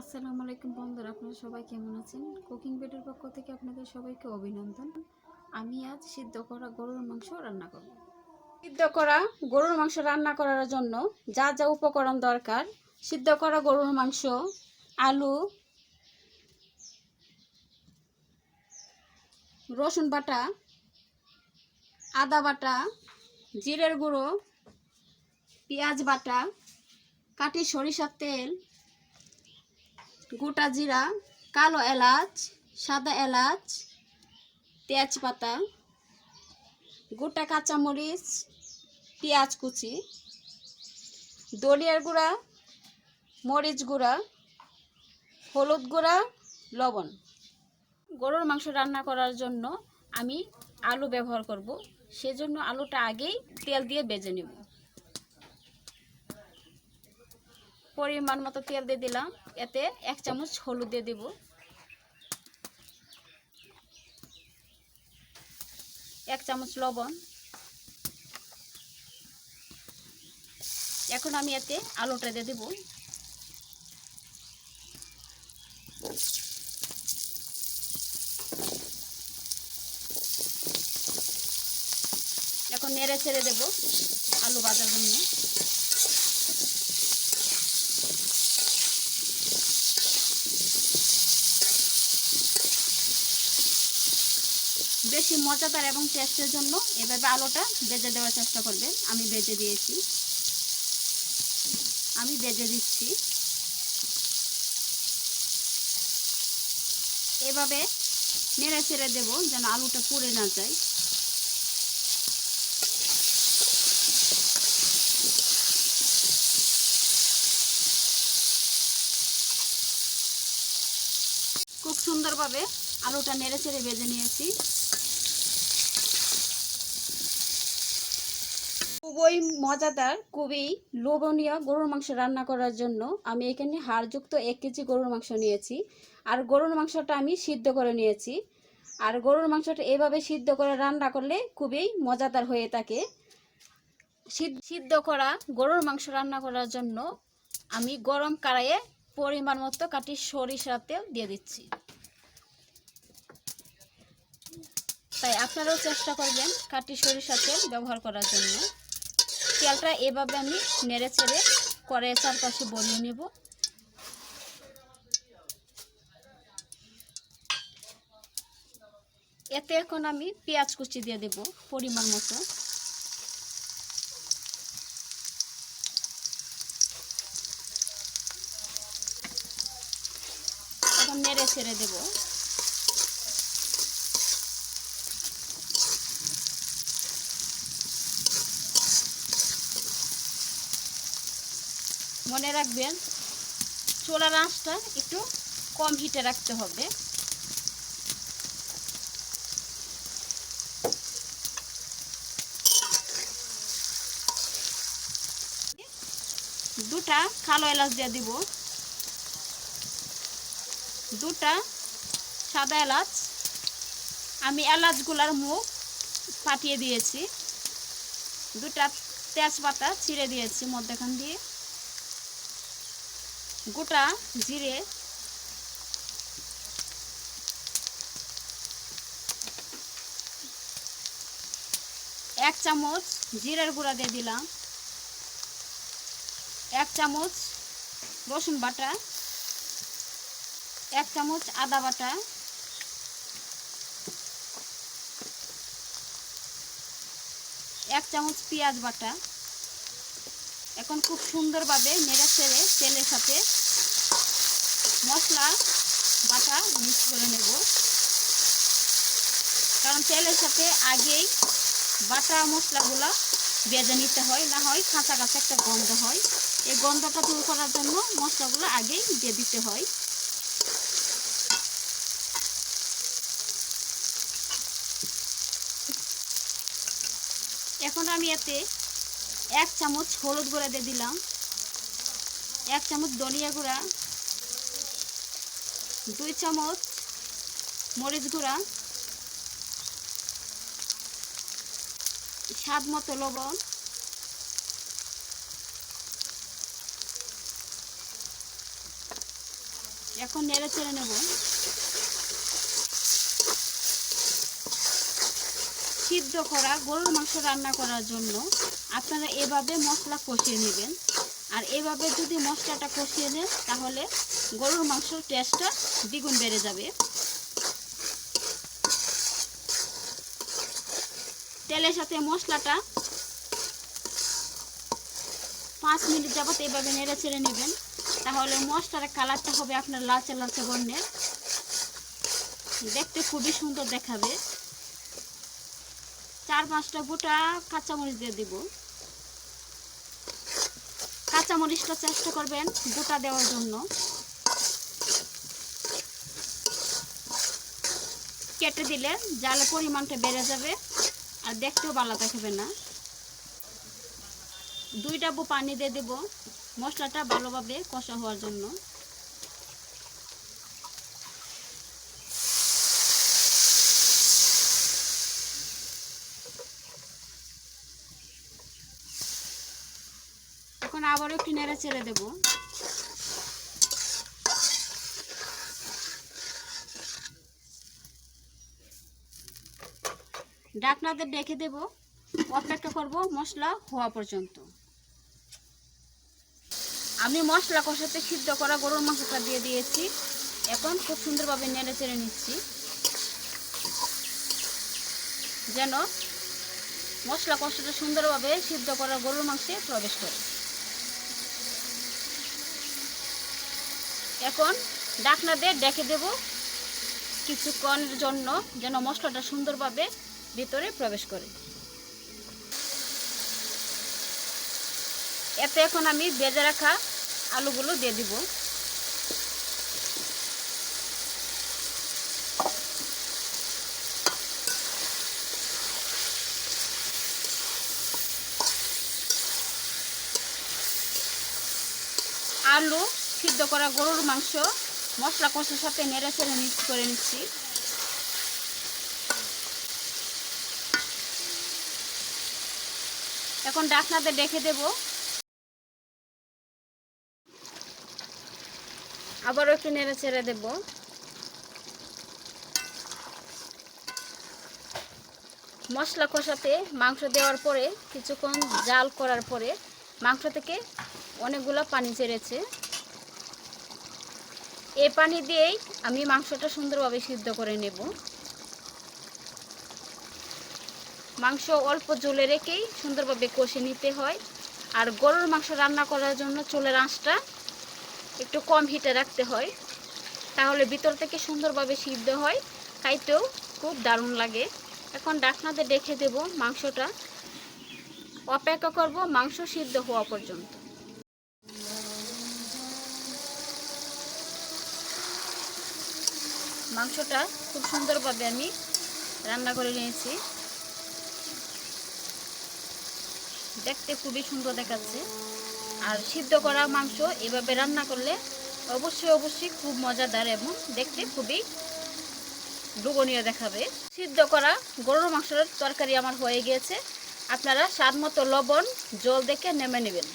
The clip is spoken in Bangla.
আসসালামু আলাইকুম বন্ধুরা, আপনারা সবাই কেমন আছেন? কুকিং বেডের পক্ষ থেকে আপনাদের সবাইকে অভিনন্দন। আমি আজ সিদ্ধ করা গরুর মাংস রান্না করব। সিদ্ধ করা গরুর মাংস রান্না করার জন্য যা যা উপকরণ দরকার, সিদ্ধ করা গরুর মাংস, আলু, রসুন বাটা, আদা বাটা, জিরের গুঁড়ো, পেঁয়াজ বাটা, কাটি সরিষার তেল গোটা জিরা, কালো এলাচ, সাদা এলাচ, তেজপাতা, গোটা কাঁচামরিচ, পেঁয়াজ কুচি দলিয়ার গুঁড়া, মরিচ গুঁড়া, হলুদ গুঁড়া, লবণ। গরুর মাংস রান্না করার জন্য আমি আলু ব্যবহার করব। সেজন্য আলুটা আগেই তেল দিয়ে বেজে নেব। পরিমাণ মতো তেল দিয়ে দিলাম। এতে এক চামচ হলুদ দিয়ে দেব। এক চামচ লবণ। এখন আমি এতে আলুটা দিয়ে দেব। এখন নেড়ে ছেড়ে দেব আলু ভাজার জন্য। বেশি মজাদার এবং টেস্টের জন্য এভাবে আলুটা বেজে দেওয়ার চেষ্টা করবেন। আমি বেজে দিয়েছি। আমি বেজে দিচ্ছি। এভাবে নেড়ে ছেড়ে দেবো যেন আলুটা পুড়ে না যায়। খুব সুন্দরভাবে আলুটা নেড়ে ছেড়ে বেজে নিয়েছি। খুবই মজাদার, খুবই লোভনীয় গরুর মাংস রান্না করার জন্য আমি এখানে হাড়যুক্ত এক কেজি গরুর মাংস নিয়েছি। আর গরুর মাংসটা আমি সিদ্ধ করে নিয়েছি। আর গরুর মাংসটা এভাবে সিদ্ধ করে রান্না করলে খুবই মজাদার হয়ে থাকে। সিদ্ধ করা গরুর মাংস রান্না করার জন্য আমি গরম কড়াইয়ে পরিমাণ মতো কাটি সরিষার তেল দিয়ে দিচ্ছি। তাই আপনারাও চেষ্টা করবেন কাটি সরিষার তেল ব্যবহার করার জন্য। তেলটা এভাবে আমি নেড়ে ছেড়ে করে চারপাশে বলিয়ে নেব। এতে এখন আমি পেঁয়াজ কুচি দিয়ে দেব পরিমাণ মতো। এখন নেড়ে ছেড়ে দেবো। মনে রাখবেন, চোলার আঁচটা একটু কম হিটে রাখতে হবে। দুটা কালো এলাচ দিয়ে দিব। দুটা সাদা এলাচ। আমি এলাচগুলার মুখ ফাটিয়ে দিয়েছি। দুটা তেজপাতা ছিঁড়ে দিয়েছি মধ্যখান দিয়ে। গোটা জিরে এক চামচ জিরের গুঁড়া দিয়ে দিলাম। এক চামচ রসুন বাটা। এক চামচ আদা বাটা। এক চামচ পেঁয়াজ বাটা। এখন খুব সুন্দরভাবে নেড়ে চেড়ে তেলের সাথে মশলা, বাটা মিক্স করে নেব। কারণ তেলের সাথে আগেই বাটা মশলাগুলো বেজে নিতে হয়, না হয় কাঁচা কাঁচা একটা গন্ধ হয়। এই গন্ধটা দূর করার জন্য মশলাগুলো আগেই দিয়ে দিতে হয়। এখন আমি এতে এক চামচ হলুদ গুঁড়া দিয়ে দিলাম। এক চামচ ধনিয়া গুঁড়া দুই চামচ মরিচ গুঁড়া, স্বাদ মতো লবণ, এখন নেড়ে ছেড়ে নেব। সিদ্ধ করা গরুর মাংস রান্না করার জন্য আপনারা এভাবে মশলা কষিয়ে নেবেন। আর এভাবে যদি মশলাটা কষিয়ে নেন, তাহলে গরুর মাংসর টেস্টটা দ্বিগুণ বেড়ে যাবে। তেলের সাথে মশলাটা পাঁচ মিনিট যাবত এভাবে নেড়ে ছেড়ে নেবেন। তাহলে মশলার কালারটা হবে আপনার লালচে লালচে বর্ণের। দেখতে খুবই সুন্দর দেখাবে। চার পাঁচটা গোটা কাঁচামরিচ দিয়ে দিব। কাঁচামরিচটা চেষ্টা করবেন গোটা দেওয়ার জন্য। কেটে দিলে জালের পরিমাণটা বেড়ে যাবে আর দেখতেও ভালো থাকবে না। দুই ডাবু পানি দিয়ে দেব। মশলাটা ভালোভাবে কষা হওয়ার জন্য। আবারও একটু নেড়ে ছেড়ে দেবো। ডাকনাতে ডেকে দেব। অপেক্ষা করব মশলা হওয়া পর্যন্ত। আমি মশলা কষাতে সিদ্ধ করা গরুর মাংসটা দিয়ে দিয়েছি। এখন খুব সুন্দরভাবে নেড়ে চেড়ে নিচ্ছি। যেন মশলা কষাটা সুন্দরভাবে সিদ্ধ করা গরুর মাংসে প্রবেশ করে। এখন ডাকনা দিয়ে ডেকে দেব কিছুক্ষণের জন্য যেন মশলাটা সুন্দরভাবে ভিতরে প্রবেশ করে। এতে এখন আমি বেজে রাখা আলুগুলো দিয়ে দিব। আলু সিদ্ধ করা গরুর মাংস, মশলা কষার সাথে নেড়ে চেড়ে মিক্স করে নিচ্ছি। এখন ডাকনাতে ডেকে দেব। আবারও একটু নেড়ে ছেড়ে দেব। মশলা কষাতে মাংস দেওয়ার পরে, কিছুক্ষণ জাল করার পরে, মাংস থেকে অনেকগুলো পানি ছেড়েছে। এই পানি দিয়েই আমি মাংসটা সুন্দরভাবে সিদ্ধ করে নেব। মাংস অল্প জলে রেখেই সুন্দরভাবে কষে নিতে হয়। আর গরুর মাংস রান্না করার জন্য চুলের আঁচটা একটু কম হিটে রাখতে হয়। তাহলে ভিতর থেকে সুন্দরভাবে সিদ্ধ হয়, খাইতেও খুব দারুণ লাগে। এখন ডাকনাতে দেখে দেব মাংসটা। অপেক্ষা করব মাংস সিদ্ধ হওয়া পর্যন্ত। মাংসটা খুব সুন্দরভাবে আমি রান্না করে নিয়েছি। দেখতে খুবই সুন্দর দেখাচ্ছে। আর সিদ্ধ করা মাংস এভাবে রান্না করলে অবশ্যই অবশ্যই খুব মজাদার এবং দেখতে খুবই লোভনীয় দেখাবে। সিদ্ধ করা গরুর মাংসের তরকারি আমার হয়ে গিয়েছে। আপনারা স্বাদ মতো লবণ, জল দেখে নেমে নেবেন।